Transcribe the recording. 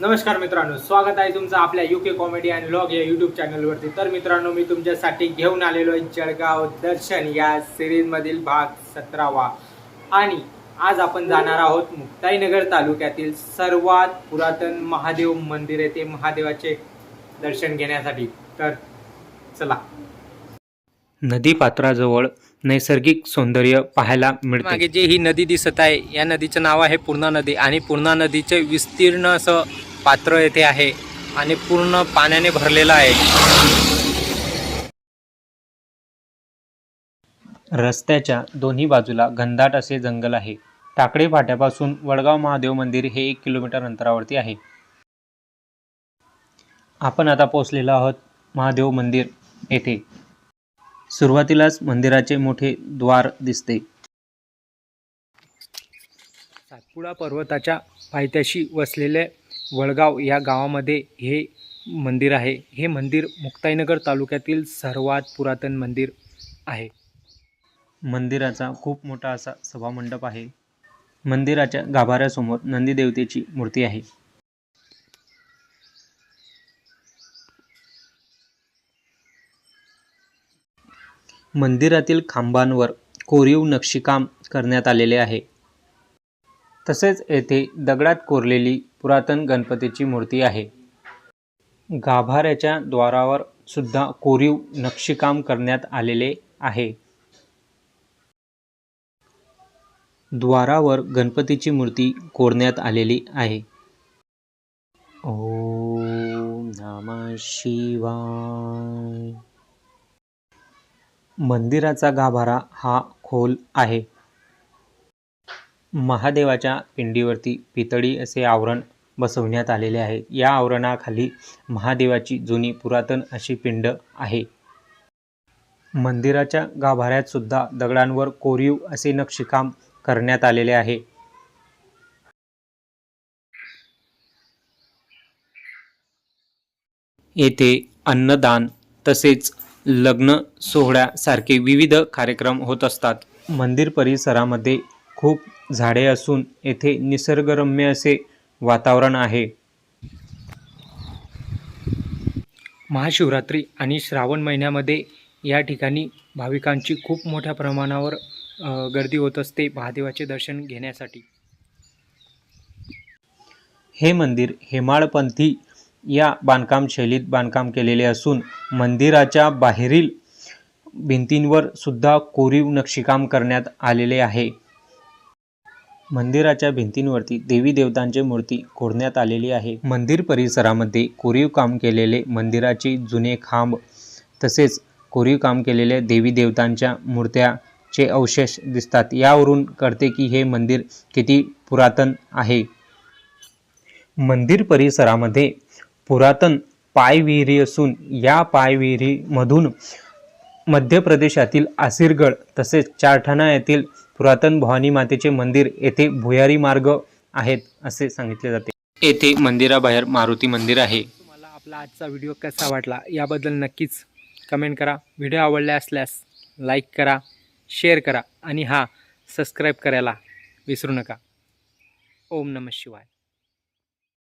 नमस्कार मित्रांनो स्वागत आहे तुमचं आपल्या युके कॉमेडी अँड लॉग या युट्यूब चॅनलवरती तर मित्रांनो मी तुमच्यासाठी घेऊन आलेलो आहे जळगाव दर्शन या सिरीजमधील भाग सतरावा. आणि आज आपण जाणार आहोत मुक्ताईनगर तालुक्यातील सर्वात पुरातन महादेव मंदिर आहे ते महादेवाचे दर्शन घेण्यासाठी. तर चला. नदी पात्राजवळ नैसर्गिक सौंदर्य पाहायला मिळते. मागे जे ही नदी दिसत आहे या नदीचं नाव आहे पूर्णा नदी आणि पूर्णा नदीचे विस्तीर्ण असं पात्र येथे आहे आणि पूर्ण पाण्याने भरलेलं आहे. रस्त्याच्या दोन्ही बाजूला घनदाट असे जंगल आहे. टाकडे फाट्यापासून वडगाव महादेव मंदिर हे एक किलोमीटर अंतरावरती आहे. आपण आता पोहोचलेलो आहोत महादेव मंदिर येथे. सुरुवातीलाच मंदिराचे मोठे द्वार दिसते. सातपुडा पर्वताच्या पायथ्याशी वसलेले वडगाव या गावामध्ये हे मंदिर आहे. हे मंदिर मुक्ताईनगर तालुक्यातील सर्वात पुरातन मंदिर आहे. मंदिराचा खूप मोठा असा सभामंडप आहे. मंदिराच्या गाभाऱ्यासमोर नंदीदेवतेची मूर्ती आहे. मंदिरातील खांबांवर कोरीव नक्षीकाम करण्यात आलेले आहे. तसेच येथे दगडात कोरलेली पुरातन गणपतीची मूर्ती आहे. गाभाऱ्याच्या द्वारावर सुद्धा कोरीव नक्षीकाम करण्यात आलेले आहे. द्वारावर गणपतीची मूर्ती कोरण्यात आलेली आहे. ओ नम शिवाय. मंदिराचा गाभारा हा खोल आहे. महादेवाच्या पिंडीवरती पितळी असे आवरण बसवण्यात आलेले आहे. या आवरणाखाली महादेवाची जुनी पुरातन अशी पिंड आहे. मंदिराच्या गाभाऱ्यात सुद्धा दगडांवर कोरीव असे नक्षीकाम करण्यात आलेले आहे. येथे अन्नदान तसेच लग्न सोहळ्यासारखे विविध कार्यक्रम होत असतात. मंदिर परिसरामध्ये खूप झाडे असून येथे निसर्गरम्य असे वातावरण आहे. महाशिवरात्री आणि श्रावण महिन्यामध्ये या ठिकाणी भाविकांची खूप मोठ्या प्रमाणावर गर्दी होत असते महादेवाचे दर्शन घेण्यासाठी. हे मंदिर हेमाळपंथी या बांधकाम शैलीत बांधकाम केलेले असून मंदिराच्या बाहेरील भिंतींवर सुद्धा कोरीव नक्षीकाम करण्यात आलेले आहे. मंदिराच्या भिंतींवरती देवी देवतांची मूर्ती कोरण्यात आलेली आहे. मंदिर परिसरामध्ये कोरीव काम केलेले मंदिराचे जुने खांब तसेच कोरीव काम केलेल्या देवी देवतांच्या मूर्त्याचे अवशेष दिसतात. यावरून कळते की हे मंदिर किती पुरातन आहे. मंदिर परिसरामध्ये पुरातन पायविहिरी असून या पायविहिरीमधून मध्य प्रदेशातील आसिरगड तसेच चारठाणा येथील पुरातन भवानी मातेचे मंदिर येथे भुयारी मार्ग आहेत असे सांगितले जाते. येथे मंदिराबाहेर मारुती मंदिर आहे. तुम्हाला आपला आजचा व्हिडिओ कसा वाटला याबद्दल नक्कीच कमेंट करा. व्हिडिओ आवडला असल्यास लाईक करा शेअर करा आणि हा सबस्क्राईब करायला विसरू नका. ओम नमः शिवाय.